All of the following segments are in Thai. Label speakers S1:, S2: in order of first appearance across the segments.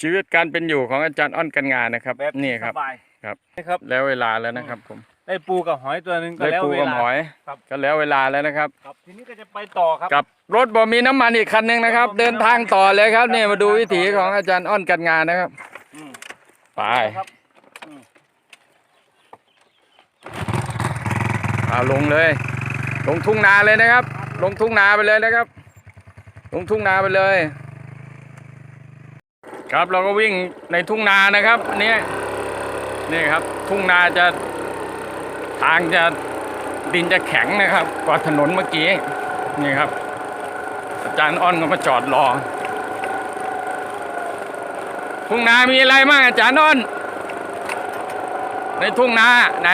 S1: ชีวิตการเป็นอยู่ของอาจารย์อ้อนกันงานนะครับ
S2: แบบ
S1: นี่ครับ
S2: สบาย
S1: ครับ
S2: นี่ครับ
S1: แล้วเวลาแล้วนะครับผม
S2: ได้ปูกับหอยตัวหนึงก็
S1: ได้
S2: แล้ว
S1: ปู
S2: เว
S1: กับ
S2: ลา
S1: หอย
S2: ครับ
S1: ก็แล้วเวลาแล้วนะครับ
S2: ครับทีนี้ก็จะไปต่อครับ
S1: กับรถบ่มีน้ำมันอีกคันหนึ่งนะครับ
S2: รถบ่มี
S1: เดินทางต่อเลยครับนี่มาดูวิถีของอาจารย์อ้อนกันงานนะครับ
S2: อืม
S1: ไป
S2: ครับ
S1: เอาลงเลย ลงทุ่งนาเลยนะครับ ลงทุ่งนาไปเลยนะครับ ลงทุ่งนาไปเลย ครับเราก็วิ่งในทุ่งนานะครับอันนี้นี่ครับทุ่งนาจะทางจะดินจะแข็งนะครับ กว่าถนนเมื่อกี้นี่ครับ อาจารย์อ้อนก็มาจอดรอทุ่งนามีอะไรบ้างอาจารย์อ้อน ในทุ่งนาไหน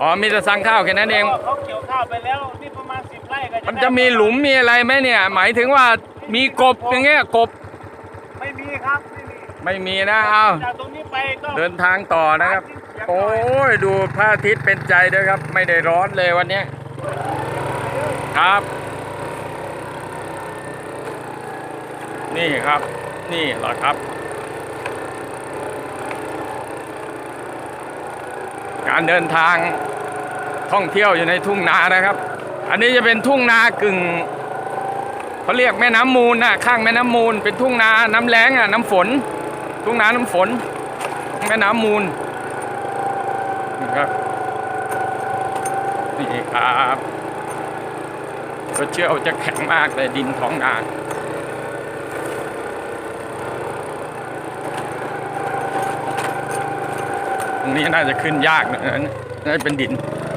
S1: อ๋อมีแต่สั่งข้าวแค่นั้นเอง
S2: เขาเกี่ยวข้าวไปแล้วนี่ประมาณสิบไร่ก็
S1: มันจะมีหลุมมีอะไรไหมเนี่ย หมายถึงว่า มีกบอย่างเงี้ยกบ
S2: ไม่มีครับไม่มี
S1: ไม่มีนะเอา
S2: จากตรงนี้ไปก็
S1: เดินทางต่อนะครับ โอ้ยดูพระอาทิตย์เป็นใจด้วยครับ ไม่ได้ร้อนเลยวันเนี้ยครับ นี่ครับ นี่เหรอครับ การเดินทางท่องเที่ยวอยู่ในทุ่งนานะครับ อันนี้จะเป็นทุ่งนากึ่ง เขาเรียกแม่น้ำมูลนะข้างแม่น้ำมูล เป็นทุ่งนาน้ำแล้งอะน้ำฝน ทุ่งนาน้ำฝน แม่น้ำมูลนะครับนี่ครับก็เชื่อว่าจะแข็งมากเลยดินท้องนาตรงนี้น่าจะขึ้นยากนะน่าจะเป็นดิน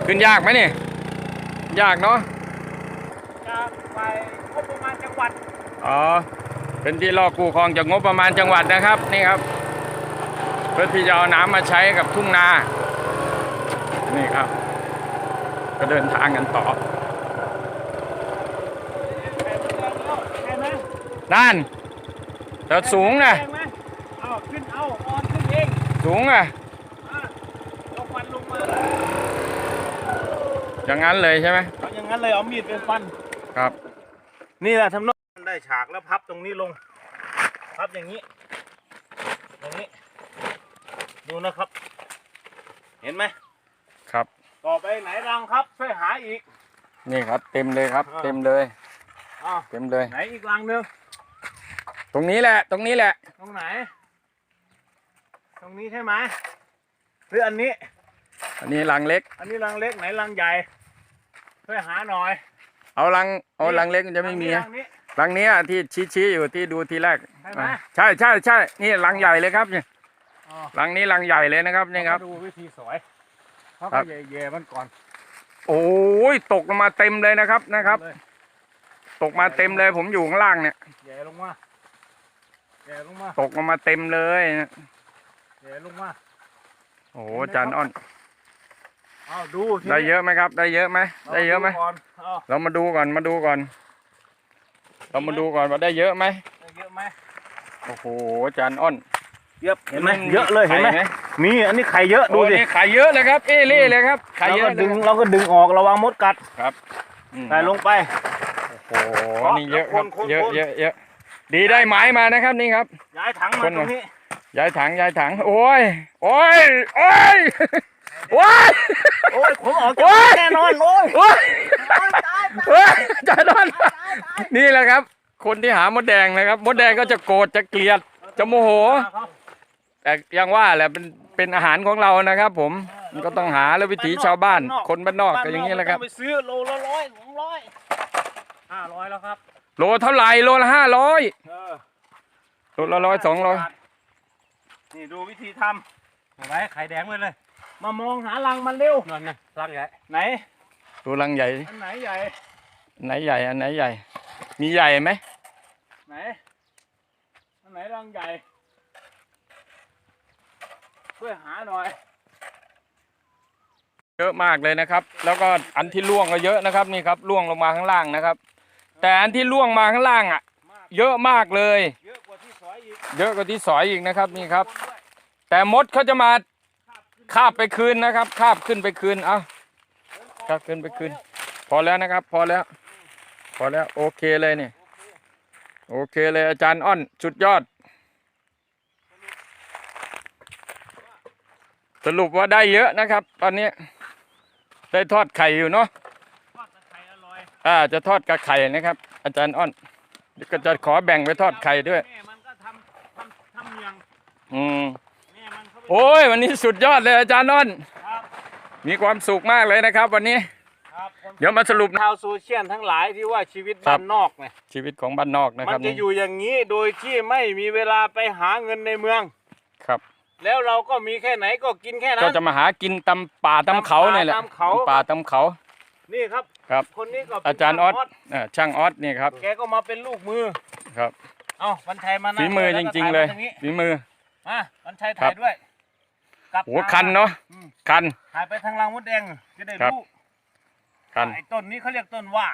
S1: ขึ้นยากไหมเนี่ยยากเนาะ
S2: ไปงบประมาณจังห วัด
S1: อ๋อเป็นที่ล่อกูคลองจากงบประมาณจังหวัดนะครับนี่ครับ เพื่อที่จะเอาน้ำมาใช้กับทุ่งนานี่ครับ ก็เดินทางกันต่อ
S2: ใช่ไหม
S1: ด้านแต่สูงนะ
S2: ใช่ไหมเอาขึ้นเอาออนขึ้นเอง
S1: สูงอะ
S2: อะยกฟันลงมา
S1: อย่างนั้นเลยใช่ไหม
S2: เอาอย่างนั้นเลยเอามีดเป็นฟัน
S1: ครับ
S2: นี่แหละทำนอง ได้ฉากแล้วพับตรงนี้ลง พับอย่างนี้ อย่างนี้ ดูนะครับ เห็นไหม
S1: ครับ
S2: ต่อไปไหนรังครับช่วยหาอีก
S1: นี่ครับ เต็มเลยครับ
S2: อ่า
S1: เต็มเลย
S2: อ้าว
S1: เต็มเลย
S2: ไหนอีกรังหนึง
S1: ตรงนี้แหละ ตรงนี้แหละ
S2: ตรงไหน ตรงนี้ใช่ไหมหรืออันนี้
S1: อันนี้รังเล็ก
S2: อันนี้รังเล็กไหนรังใหญ่ช่วยหาหน่อย
S1: เอารังเอารังเล็กมันจะไม่มี
S2: รั
S1: นะ
S2: งนี้
S1: รังเนี้ยที่ชี้ๆอยู่ที่ดูทีแรก
S2: ใช่ไหม
S1: อ่าใช่ใช่ใช่นี่รังใหญ่เลยครับนี่
S2: อ๋อ
S1: รังนี้รังใหญ่เลยนะครับนี่ครับ
S2: เราดูวิธีสอยเขา
S1: ครั
S2: ก็
S1: บ
S2: แย่ๆมันก่อน
S1: โอ้ยตกลงมาเต็มเลยนะครับนะครับ
S2: เลย
S1: ตกมาเต็มเลยผมอยู่ข้างล่างเนี่ย
S2: แย่ลงมาแย่ลงมา
S1: ตกลงมาเต็มเลยนะ
S2: แย่ลงมา
S1: โอ้โหอาจารย์อ้อน
S2: เอาดูที
S1: ได้
S2: นี้
S1: เยอะไหมครับ ได้เยอะไหมได้เยอะไหม
S2: ราก่อนเอา
S1: เรามาดูก่อนมาดูก่อน เรามาดูก่อนว่าได้เยอะไหม
S2: ได้เยอะไหม
S1: โอ้โหอาจารย์อ้อน
S2: เยอะเห็นไหมเยอะเลยเห็นไหม
S1: ข่
S2: มีอันนี้ไข่เยอะดู
S1: โอ้
S2: สิ
S1: นี่ไข่เยอะเลยครับ เอเล่เลยครับไข่
S2: เรา
S1: เย
S2: ก็
S1: อะ
S2: ดึง
S1: เลย
S2: เราก็ดึงออกระวังมดกัด
S1: ครับอืม
S2: ใส่ลงไป
S1: โอ้โหนี่เยอะครับ
S2: คนๆๆ
S1: เยอะเยอะเยอะดีได้ไม้มานะครับนี่ครับ
S2: ย้ายถัง
S1: ค
S2: มานตรงนี้
S1: ย้ายถังย้ายถัง โอ้ยโอ้ยโอ้ยโอ้ย
S2: โอ้ยผมออก
S1: โอ้
S2: จาก
S1: ย
S2: แน่นอนโอ้ย
S1: โอ้ยเฮ้ยอาจารย์อ้อน นี่แหละครับ คนที่หามดแดงนะครับ มดแดงก็จะโกรธจะเกลียดจะโมโห แต่ยังว่าแหละเป็นเป็นอาหารของเรานะครับ ผมมันก็ต้องหาแล้ววิถีชาวบ้าน คนบ้านนอกก็อย่างนี้แหละครับ
S2: บ้านนอกไม่ต้องไปซื้อโลละร้อยสองร้อยห้าร้อยแล้วครับ
S1: โลเท่าไหร่โลละห้าร้อย
S2: เออ
S1: โลละร้อยสองร้อย
S2: นี่ดูวิธีทำไว้ไข่แดงเลยเลย มามองหารังมันเร็ว
S3: นั่นนะรังใหญ่
S2: ไหน
S1: ดูรังใหญ่ดิ
S2: อันไหนใหญ่
S1: อันไหนใหญ่อันไหนใหญ่ มีใหญ่ไหม
S2: ไหนอันไหนรังใหญ่ช่วยหาหน่อย
S1: เยอะมากเลยนะครับ แล้วก็อันที่ล่วงก็เยอะนะครับนี่ครับล่วงลงมาข้างล่างนะครับ แต่อันที่ล่วงมาข้างล่างอะ
S2: มาก
S1: เยอะมากเลย
S2: เยอะกว่าที่สอยอีก
S1: เยอะกว่าที่สอยอีกนะครับนี่ครับ
S2: นด้วย
S1: แต่มดเขาจะมา
S2: คาบขึ้น
S1: คาบไปคืนนะครับคาบขึ้นไปคืนเอาคาบขึ้นไปคืน พอแล้วนะครับ พอแล้วพ อแล้วโอเคเลยเนี่ยโอเคเลยอาจารย์อ้อนสุดยอด สรุปว่าได้เยอะนะครับ ตอนนี้ ได้ทอดไข่อยู่เนาะ
S2: ทอดตะไคร้อร่อย
S1: อ่าจะทอดกับไข่นะครับ อาจารย์อ้อนเดี๋ยวก็จะขอแบ่งไปทอดไข่ด้วย
S2: แม่มันก็ทำทำทำเมียง
S1: อืม
S2: แม่มันเขาไป
S1: โอ้ยวันนี้สุดยอดเลยอาจารย์อ้อน
S2: ครับ
S1: มีความสุขมากเลยนะครับ วันนี้
S2: ครับผม
S1: เดี๋ยวมาสรุป
S2: ชาวโซเชียลทั้งหลายที่ว่าชีวิต
S1: ครั
S2: บ้า
S1: บ
S2: นนอกเนี่ย
S1: ชีวิตของบ้านนอกนะ
S2: มั
S1: ครับ
S2: จะ
S1: นี่
S2: อยู่อย่างนี้โดยที่ไม่มีเวลาไปหาเงินในเมือง
S1: ครับ
S2: แล้วเราก็มีแค่ไหนก็กินแค่นั้
S1: ก็
S2: น
S1: จะมาหากินตำป่าตำเขาเนี่ยแหละ
S2: ตำเขา
S1: ตำป่าตำเขา
S2: นี่ครับ
S1: ครับ
S2: คนนี้ก็เป็น
S1: อาจารย์ออสเอ่อช่างออสนี่ครับ
S2: แกก็มาเป็นลูกมือ
S1: ครับ
S2: เอ้าวันชัยมานั่
S1: ฝีมือ
S2: ด้ว
S1: จ
S2: แวก็
S1: ริง ๆ เลย
S2: ถ่ามาทางนี้
S1: ฝีมือ
S2: มาวันชัย
S1: ครั
S2: ถ่า
S1: บ
S2: ยด้วยกลับ
S1: โอ้คันเนาะ
S2: อืม
S1: คัน
S2: ถ่ายไปทางรังมดแดงจะได้
S1: ครับ
S2: รู้
S1: คับ
S2: ไอ้ต้นนี้เขาเรียกต้นว่า